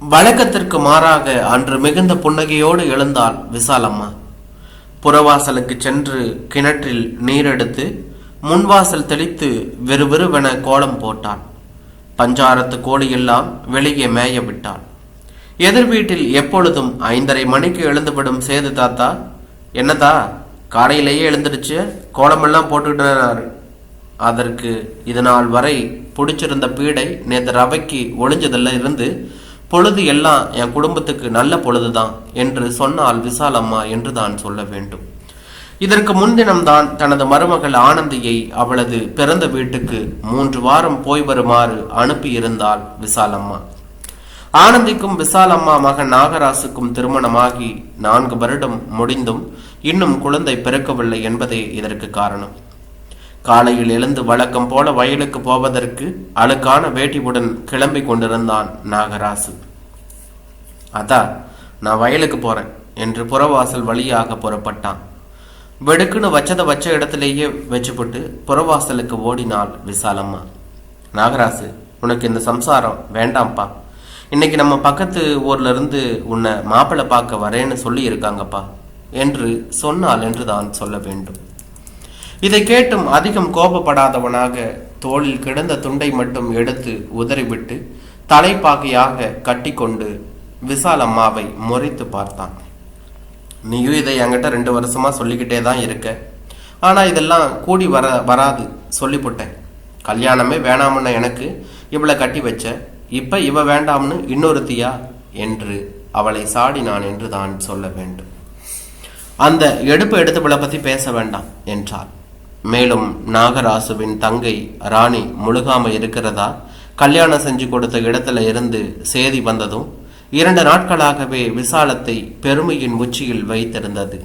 வழக்கத்திற்கு மாறாக அன்று மிகுந்த புன்னகையோடு எழுந்தாள் விசாலம்மா. புறவாசலுக்கு சென்று கிணற்றில் நீரெடுத்து முன்வாசல் தெளித்து விறுவிறுவென கோலம் போட்டாள். பஞ்சாரத்து கோழியெல்லாம் வெளியே மேய விட்டாள். எதிர் வீட்டில் எப்பொழுதும் ஐந்தரை மணிக்கு எழுந்துவிடும் சேது தாத்தா என்னதா காலையிலேயே எழுந்துடுச்சு கோலமெல்லாம் போட்டுக்கிட்டார். அதற்கு இது நாள் வரை பிடிச்சிருந்த பீடை நேற்று ரவைக்கு ஒளிஞ்சதில் இருந்து பொழுது எல்லாம் என் குடும்பத்துக்கு நல்ல பொழுதுதான் என்று சொன்னால் விசாலம்மா என்று தான் சொல்ல வேண்டும். இதற்கு முன்தினம்தான் தனது மருமகள் ஆனந்தியை அவளது பிறந்த வீட்டுக்கு மூன்று வாரம் போய் வருமாறு அனுப்பியிருந்தாள் விசாலம்மா. ஆனந்திக்கும் விசாலம்மா மகன் நாகராசுக்கும் திருமணமாகி நான்கு வருடம் முடிந்தும் இன்னும் குழந்தை பிறக்கவில்லை என்பதே இதற்கு காரணம். காலையில் எழுந்து வழக்கம் போல வயலுக்கு போவதற்கு அழுக்கான வேட்டியுடன் கிளம்பி கொண்டிருந்தான் நாகராசு. அதா நான் வயலுக்கு போறேன் என்று புறவாசல் வழியாக புறப்பட்டான். வெடுக்குன்னு வச்சதை வச்ச இடத்துலேயே வச்சுப்பட்டு புறவாசலுக்கு ஓடினாள் விசாலம்மா. நாகராசு உனக்கு இந்த சம்சாரம் வேண்டாம்ப்பா. இன்னைக்கு நம்ம பக்கத்து ஊர்ல இருந்து உன்னை மாப்பிள்ளை பார்க்க வரேன்னு சொல்லி இருக்காங்கப்பா என்று சொன்னால் என்று தான் சொல்ல வேண்டும். இதை கேட்டும் அதிகம் கோபப்படாதவனாக தோளில் கிடந்த துண்டை மட்டும் எடுத்து உதறிவிட்டு தலைப்பாகையாக கட்டிக்கொண்டு விசால் அம்மாவை முறைத்து பார்த்தான். நீயும் இதை என்கிட்ட ரெண்டு வருஷமா சொல்லிக்கிட்டே தான் இருக்க. ஆனா இதெல்லாம் கூடி வர வராது சொல்லிப்புட்டேன். கல்யாணமே வேணாம்னு எனக்கு இவளை கட்டி வச்ச. இப்ப இவ வேண்டாம்னு இன்னொருத்தியா? என்று அவளை சாடினான் என்று தான் சொல்ல வேண்டும். அந்த எடுப்பு எடுத்தவளை பத்தி பேச வேண்டாம் என்றார் மேலும் நாகராசுவின் தங்கை ராணி முழுகாம இருக்கிறதா? கல்யாணம் செஞ்சு கொடுத்த இடத்துல இருந்து சேதி வந்ததும் இரண்டு நாட்களாகவே விசாலத்தை பெருமையின் உச்சியில் வைத்திருந்தது.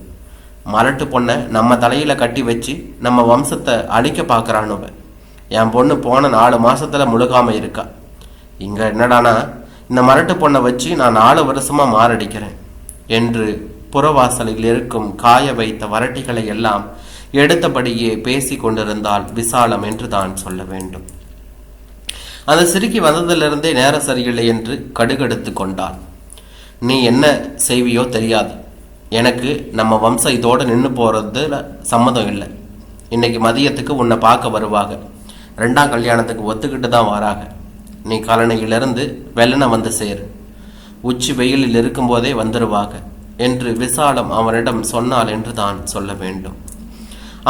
மலட்டு பொண்ணை நம்ம தலையில கட்டி வச்சு நம்ம வம்சத்தை அழிக்க பார்க்குறானுவ என் பொண்ணு போன நாலு மாசத்துல முழுகாம இருக்கா. இங்க என்னடானா இந்த மரட்டு பொண்ணை வச்சு நான் நாலு வருஷமா மாரடிக்கிறேன் என்று புறவாசலில் இருக்கும் காய வைத்த வரட்டிகளை எல்லாம் எடுத்தபடியே பேசி கொண்டிருந்தால் விசாலம் என்று தான் சொல்ல வேண்டும். அந்த சிறுக்கி வந்ததிலிருந்தே நேரம் சரியில்லை என்று கடுகெடுத்து கொண்டாள் நீ என்ன செய்வியோ தெரியாது. எனக்கு நம்ம வம்சம் இதோடு நின்று போகிறதுல சம்மதம் இல்லை. இன்னைக்கு மதியத்துக்கு உன்னை பார்க்க வருவாங்க. ரெண்டாம் கல்யாணத்துக்கு ஒத்துக்கிட்டு தான் வராங்க. நீ கலனையிலிருந்து வெள்ளனை வந்து சேரு. உச்சி வெயிலில் இருக்கும்போதே வந்துருவாங்க என்று விசாலம் அவனிடம் சொன்னால் என்று தான் சொல்ல வேண்டும்.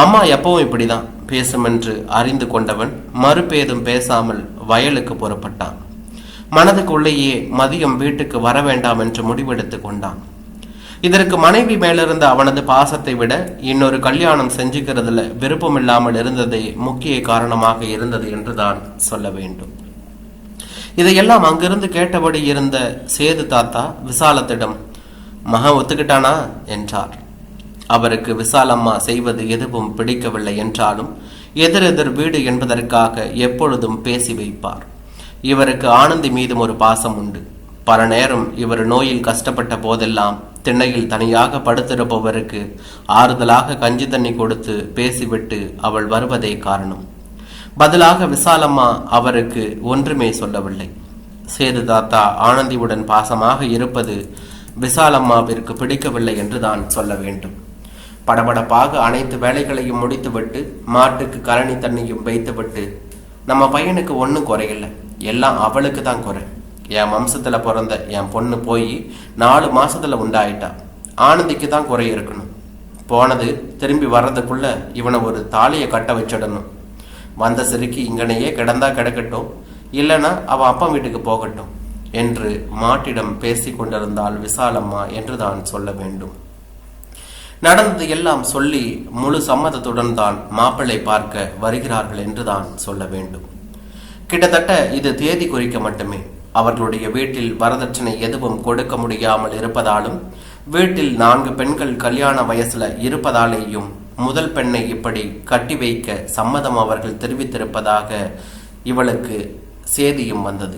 அம்மா எப்பவும் இப்படிதான். பேசுமென்று அறிந்து கொண்டவன் மறுபேதும் பேசாமல் வயலுக்கு புறப்பட்டான். மனதுக்குள்ளேயே மதியம் வீட்டுக்கு வர வேண்டாம் என்று முடிவெடுத்து கொண்டான். இதற்கு மனைவி மேலிருந்த அவனது பாசத்தை விட இன்னொரு கல்யாணம் செஞ்சுக்கிறதுல விருப்பமில்லாமல் இருந்ததே முக்கிய காரணமாக இருந்தது என்றுதான் சொல்ல வேண்டும். இதையெல்லாம் அங்கிருந்து கேட்டபடி இருந்த சேது தாத்தா விசாலத்திடம் மகன் ஒத்துக்கிட்டானா? என்றார். அவருக்கு விசாலம்மா செய்வது எதுவும் பிடிக்கவில்லை என்றாலும் எதிரெதிர் வீடு என்பதற்காக எப்பொழுதும் பேசி வைப்பார். இவருக்கு ஆனந்தி மீதும் ஒரு பாசம் உண்டு. பல நேரம் இவர் நோயில் கஷ்டப்பட்ட போதெல்லாம் திண்ணையில் தனியாக படுத்திருப்பவருக்கு ஆறுதலாக கஞ்சி தண்ணி கொடுத்து பேசிவிட்டு அவள் வருவதே காரணம். பதிலாக விசாலம்மா அவருக்கு ஒன்றுமே சொல்லவில்லை. சேது தாத்தா ஆனந்தியுடன் பாசமாக இருப்பது விசாலம்மாவிற்கு பிடிக்கவில்லை என்று தான் சொல்ல வேண்டும். படபடப்பாக அனைத்து வேலைகளையும் முடித்துவிட்டு மாட்டுக்கு கரணி தண்ணியும் வைத்துவிட்டு நம்ம பையனுக்கு ஒன்றும் குறையில்லை. எல்லாம் அவளுக்கு தான் குறை. என் வம்சத்தில் பிறந்த என் பொண்ணு போய் நாலு மாசத்துல உண்டாயிட்டா. ஆனந்திக்கு தான் குறை இருக்கணும். போனது திரும்பி வர்றதுக்குள்ள இவனை ஒரு தாலியை கட்ட வச்சிடணும். வந்த சிறுக்கி இங்கனையே கிடந்தா கிடக்கட்டும் இல்லைன்னா அவன் அப்பா வீட்டுக்கு போகட்டும் என்று மாட்டிடம் பேசி கொண்டிருந்தால் விசாலம்மா என்று தான் சொல்ல வேண்டும். நடந்தது எல்லாம் சொல்லி முழு சம்மதத்துடன் தான் மாப்பிள்ளை பார்க்க வருகிறார்கள் என்று தான் சொல்ல வேண்டும். கிட்டத்தட்ட இது தேதி குறிக்க மட்டுமே. அவர்களுடைய வீட்டில் வரதட்சணை எதுவும் கொடுக்க முடியாமல் இருப்பதாலும் வீட்டில் நான்கு பெண்கள் கல்யாண வயசுல இருப்பதாலேயும் முதல் பெண்ணை இப்படி கட்டி வைக்க சம்மதம் அவர்கள் தெரிவித்திருப்பதாக இவளுக்கு சேதியும் வந்தது.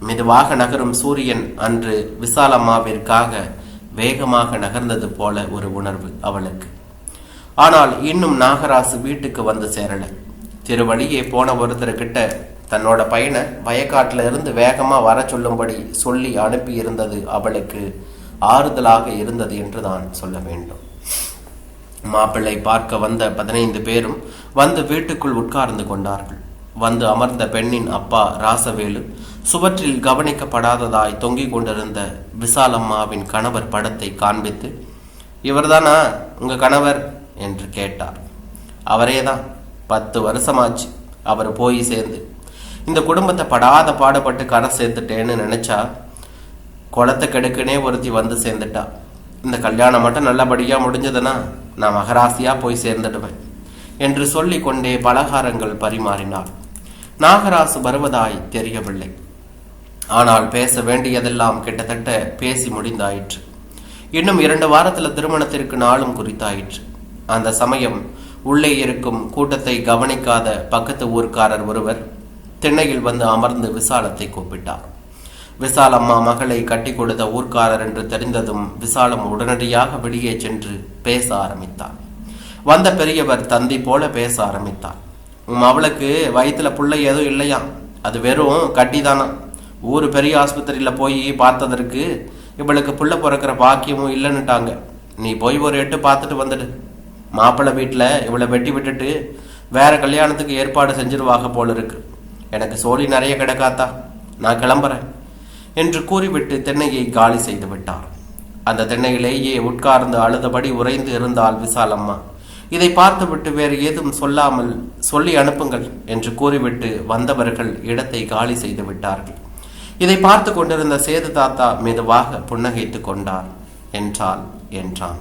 மெதுவாக நகரும் சூரியன் அன்று விசாலம்மாவிற்காக வேகமாக நகர்ந்தது போல ஒரு உணர்வு அவளுக்கு. ஆனால் இன்னும் நாகராசு வீட்டுக்கு வந்து சேரல. திருவழியே போன ஒருத்தர்கிட்ட தன்னோட பையனை வயக்காட்டுல இருந்து வேகமாக வர சொல்லும்படி சொல்லி அனுப்பி இருந்தது அவளுக்கு ஆறுதலாக இருந்தது என்று தான் சொல்ல வேண்டும். மாப்பிள்ளை பார்க்க வந்த பதினைந்து பேரும் வந்து வீட்டுக்குள் உட்கார்ந்து கொண்டார்கள். வந்து அமர்ந்த பெண்ணின் அப்பா ராசவேலு. சுவற்றில் கவனிக்கப்படாததாய் தொங்கிக் கொண்டிருந்த விசாலம்மாவின் கணவர் படத்தை காண்பித்து இவர்தானா உங்க கணவர்? என்று கேட்டார். அவரேதான். பத்து வருஷமாச்சு. அவர் போய் சேர்ந்து. இந்த குடும்பத்தை படாத பாடுபட்டு கரை சேர்த்துட்டேன்னு நினைச்சா குளத்தை கெடுக்குனே ஒருத்தி வந்து சேர்ந்துட்டா. இந்த கல்யாணம் மட்டும் நல்லபடியா முடிஞ்சதுன்னா நான் மகராசியா போய் சேர்ந்துடுவேன். என்று சொல்லிக்கொண்டே பலகாரங்கள் பரிமாறினாள். நாகராசு வருவதாய் தெரியவில்லை. ஆனால் பேச வேண்டியதெல்லாம் கிட்டத்தட்ட பேசி முடிந்தாயிற்று. இன்னும் இரண்டு வாரத்துல திருமணத்திற்கு நாளும் குறித்தாயிற்று. அந்த சமயம் உள்ளே இருக்கும் கூட்டத்தை கவனிக்காத பக்கத்து ஊர்க்காரர் ஒருவர் திண்ணையில் வந்து அமர்ந்து விசாலத்தை கூப்பிட்டார். விசாலம்மா மகளை கட்டி கொடுத்த ஊர்க்காரர் என்று தெரிந்ததும் விசாலம் உடனடியாக வெளியே சென்று பேச ஆரம்பித்தார். வந்த பெரியவர் தந்தி போல பேச ஆரம்பித்தார். உன் அவளுக்கு வயிற்றுல புள்ள ஏதோ இல்லையா? அது வெறும் கட்டிதானா? ஊர் பெரிய ஆஸ்பத்திரியில் போய் பார்த்ததற்கு இவளுக்கு புள்ள பிறக்கிற பாக்கியமும் இல்லைன்னுட்டாங்க. நீ போய் ஒரு எட்டு பார்த்துட்டு வந்துடு. மாப்பிள்ளை வீட்டில் இவளை வெட்டி விட்டுட்டு வேற கல்யாணத்துக்கு ஏற்பாடு செஞ்சிருவாக போல இருக்கு எனக்கு சோழி நிறைய கிடக்காத்தா? நான் கிளம்புறேன் என்று கூறிவிட்டு தென்னையை காலி செய்து விட்டார். அந்த தென்னையிலேயே உட்கார்ந்து அழுதபடி உறைந்து இருந்தாள் விசாலம்மா. இதை பார்த்துவிட்டு வேறு ஏதும் சொல்லாமல் சொல்லி அனுப்புங்கள் என்று கூறிவிட்டு வந்தவர்கள் இடத்தை காலி செய்து விட்டார்கள். இதை பார்த்து கொண்டிருந்த சேது தாத்தா மெதுவாக புன்னகைத்துக் கொண்டார். என்றால் என்றான்.